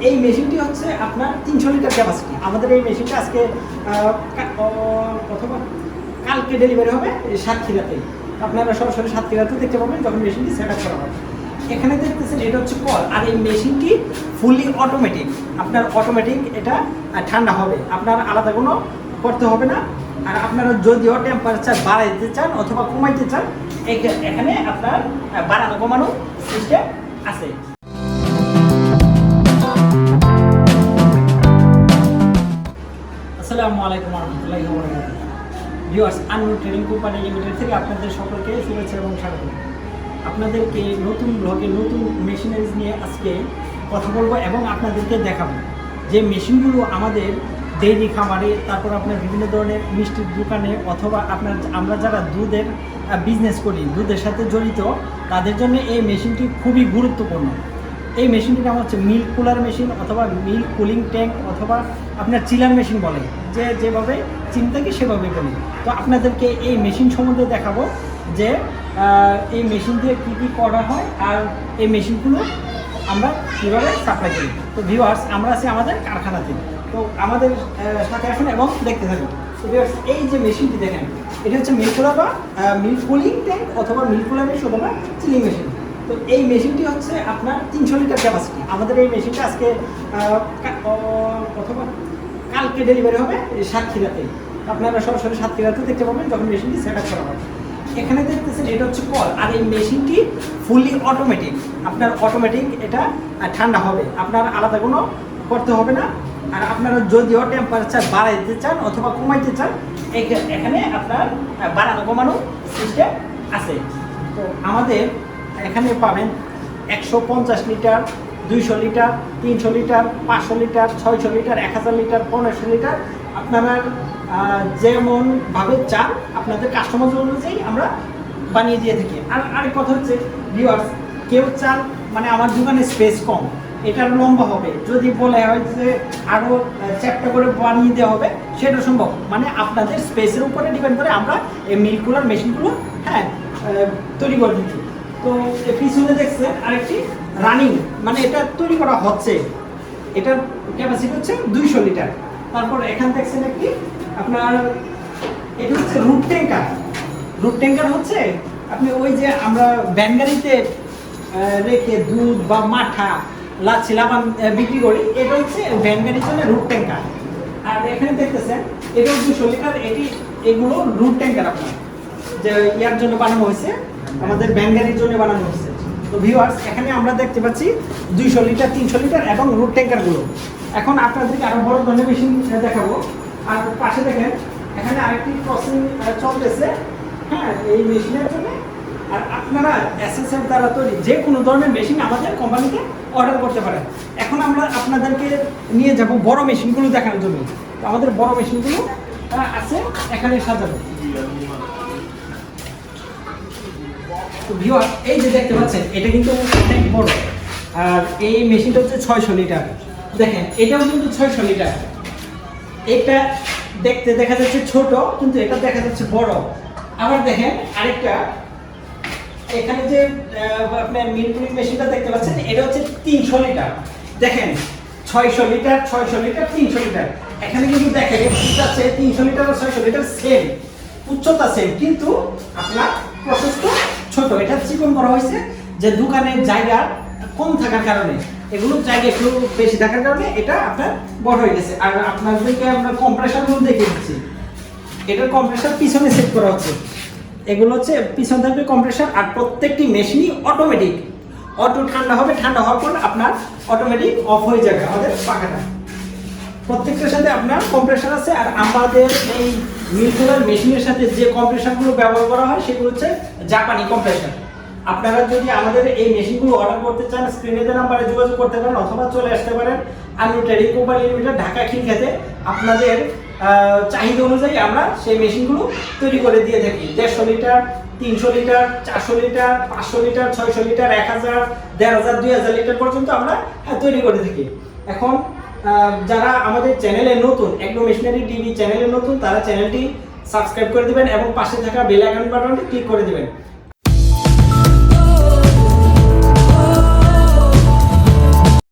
এই মেশিনটি হচ্ছে আপনার তিনশো লিটার ক্যাপাসিটি আমাদের এই মেশিনটা আজকে অথবা কালকে ডেলিভারি হবে সাতক্ষীরাতেই। আপনারা সরাসরি সাতক্ষীরাতে দেখতে পাবেন যখন মেশিনটি সেট আপ করা হবে। এখানে দেখতেছেন এটা হচ্ছে কল। আর এই মেশিনটি ফুললি অটোমেটিক আপনার অটোমেটিক এটা ঠান্ডা হবে। আপনার আলাদা কোনো করতে হবে না। আর আপনারা যদিও টেম্পারেচার বাড়াইতে চান অথবা কমাইতে চান, এখা- এখানে আপনার বাড়ানো কমানো সিস্টেম আছে। আসসালামু আলাইকুম রহমতুল্লাহি ভিউয়ার্স আনু ট্রেডিং কোম্পানি লিমিটেড থেকে আপনাদের সকলকে শুভেচ্ছা এবং স্বাগত। আপনাদেরকে নতুন ব্লগে নতুন মেশিনারিজ নিয়ে আজকে কথা বলব এবং আপনাদেরকে দেখাবো যে মেশিনগুলো আমাদের ডেইরি খামারে, তারপর আপনার বিভিন্ন ধরনের মিষ্টির দোকানে অথবা আপনার আমরা যারা দুধের বিজনেস করি, দুধের সাথে জড়িত, তাদের জন্য এই মেশিনটি খুবই গুরুত্বপূর্ণ। এই মেশিনটির নাম হচ্ছে মিল্ক কুলার মেশিন অথবা মিল্ক কুলিং ট্যাঙ্ক অথবা আপনার চিলার মেশিন বলে। যে যেভাবে চিন্তাকে সেভাবে বলি তো আপনাদেরকে এই মেশিন সম্বন্ধে দেখাবো যে এই মেশিন দিয়ে কী কী করা হয় আর এই মেশিনগুলো আমরা কীভাবে সাপ্লাই করি। তো ভিউয়ার্স আমরা আছি আমাদের কারখানাতে। তো আমাদের সাথে আসুন এবং দেখতে থাকুন। তো viewers, এই যে মেশিনটি দেখেন এটা হচ্ছে মিল্ক কুলার বা মিল্ক কুলিং ট্যাঙ্ক অথবা মিল্ক কুলার মেশিন অথবা চিলিং মেশিন। তো এই মেশিনটি হচ্ছে আপনার তিনশো লিটার ক্যাপাসিটি আমাদের এই মেশিনটা আজকে অথবা কালকে ডেলিভারি হবে এই সাতক্ষীরাতেই আপনারা সরাসরি সাতক্ষীরাতে দেখতে পাবেন যখন মেশিনটি সেট আপ করা হবে। এখানে দেখতেছেন এটা হচ্ছে কল। আর এই মেশিনটি ফুললি অটোমেটিক আপনার অটোমেটিক এটা ঠান্ডা হবে। আপনার আলাদা কোনো করতে হবে না। আর আপনারা যদিও টেম্পারেচার বাড়াইতে চান অথবা কমাইতে চান, এখা- এখানে আপনার বাড়ানো কমানো সিস্টেম আছে। তো আমাদের এখানে পাবেন একশো পঞ্চাশ লিটার, দুইশো লিটার, তিনশো লিটার, পাঁচশো লিটার, ছয়শো লিটার, এক হাজার লিটার, পনেরোশো লিটার। আপনারা যেমনভাবে চান আপনাদের কাস্টমার অনুযায়ী আমরা বানিয়ে দিয়ে থাকি। আর আরেক কথা হচ্ছে ভিউয়ার্স কেউ চান মানে আমার দোকানে স্পেস কম এটার লম্বা হবে। যদি বলে হয় যে আরও চ্যাপ্টা করে বানিয়ে দেওয়া হবে, সেটা সম্ভব। মানে আপনাদের স্পেসের উপরে ডিপেন্ড করে আমরা এই মিল্কুলার মেশিনগুলো হ্যাঁ তৈরি করে দিচ্ছি। তো পিছনে দেখছেন আরেকটি রানিং মানে এটা তৈরি করা হচ্ছে। এটার ক্যাপাসিটি হচ্ছে দুইশো লিটার। তারপর এখান দেখছেন একটি আপনার এটা হচ্ছে রুট ট্যাঙ্কার রুট ট্যাঙ্কার হচ্ছে আপনি ওই যে আমরা আহ, রেখে দুধ বা মাঠা লাচ্ছি লাবান বিক্রি করি এটা হচ্ছে ভ্যান গাড়ির জন্য রুট ট্যাঙ্কার আর এখানে দেখতেছেন এটাও দুশো লিটার এটি এগুলো রুট ট্যাঙ্কার আপনার যে ইয়ার জন্য বানানো হয়েছে। আমাদের ভ্যান গাড়ির জন্য বানানো হচ্ছে তো ভিউয়ার্স এখানে আমরা দেখতে পাচ্ছি দুইশো লিটার, তিনশো লিটার এবং রুট ট্যাঙ্কারগুলো এখন আপনাদেরকে আরও বড় ধরনের মেশিন দেখাবো। আর পাশে দেখেন, এখানে আরেকটি প্রসেসিং চলতেছে। হ্যাঁ এই মেশিনের জন্য। আর আপনারা এসএসএফ দ্বারা তৈরি যে কোনো ধরনের মেশিন আমাদের কোম্পানিতে অর্ডার করতে পারেন। এখন আমরা আপনাদেরকে নিয়ে যাব বড় মেশিনগুলো দেখানোর জন্য। আমাদের বড় মেশিনগুলো আছে, এখানে সাজানো। তো ভিউয়ার এই যে দেখতে পাচ্ছেন, এটা কিন্তু অনেক বড়। আর এই মেশিনটা হচ্ছে ছয়শো লিটার। দেখেন, এটাও কিন্তু ছয়শো লিটার। এটা দেখতে দেখা যাচ্ছে ছোট, কিন্তু এটা দেখা যাচ্ছে বড়। আবার দেখেন, আরেকটা। এখানে যে আপনার মেশিনটা দেখতে পাচ্ছেন, এটা হচ্ছে তিনশো লিটার। দেখেন, ছয়শো লিটার ছয়শো লিটার, তিনশো লিটার। এখানে কিন্তু দেখেন আছে, তিনশো লিটার আর ছয়শো লিটার সেম উচ্চতা সেম কিন্তু আপনার প্রশস্ত ছোট এটা চিকন করা হয়েছে যে দোকানের জায়গা কম থাকার কারণে। এগুলোর জায়গা একটু বেশি থাকার কারণে এটা আপনার বড় হয়ে গেছে। আর আপনাদেরকে আমরা কম্প্রেসারগুলো দেখে দিচ্ছি, এটার কম্প্রেসার পিছনে সেট করা হচ্ছে। এগুলো হচ্ছে পিছন থাকবে কম্প্রেসার আর প্রত্যেকটি মেশিনই অটোমেটিক অটো ঠান্ডা হবে, ঠান্ডা হওয়ার পর আপনার অটোমেটিক অফ হয়ে যাবে আমাদের পাখাটা। প্রত্যেকটার সাথে আপনার কম্প্রেসার আছে আর আমাদের এই মিলকুলার মেশিনের সাথে যে কম্প্রেসারগুলো ব্যবহার করা হয় সেগুলো হচ্ছে জাপানি কম্প্রেসার আপনারা যদি আমাদের এই মেশিনগুলো অর্ডার করতে চান স্ক্রিনে দেওয়া নাম্বারে যোগাযোগ করতে পারেন অথবা চলে আসতে পারেন Alu trading company limited Dhaka খিলখাতে আপনাদের চাহিদা অনুযায়ী আমরা সেই মেশিনগুলো তৈরি করে দিয়ে থাকি। দেড়শো লিটার তিনশো লিটার চারশো লিটার পাঁচশো লিটার ছয়শো লিটার এক হাজার দেড় হাজার দুই হাজার লিটার পর্যন্ত আমরা হ্যাঁ, তৈরি করে থাকি। এখন যারা আমাদের চ্যানেলে নতুন, একদম মেশিনারি টিভি চ্যানেলে নতুন, তারা চ্যানেলটি সাবস্ক্রাইব করে দিবেন এবং পাশে থাকা বেল আইকন বাটনটি ক্লিক করে দিবেন।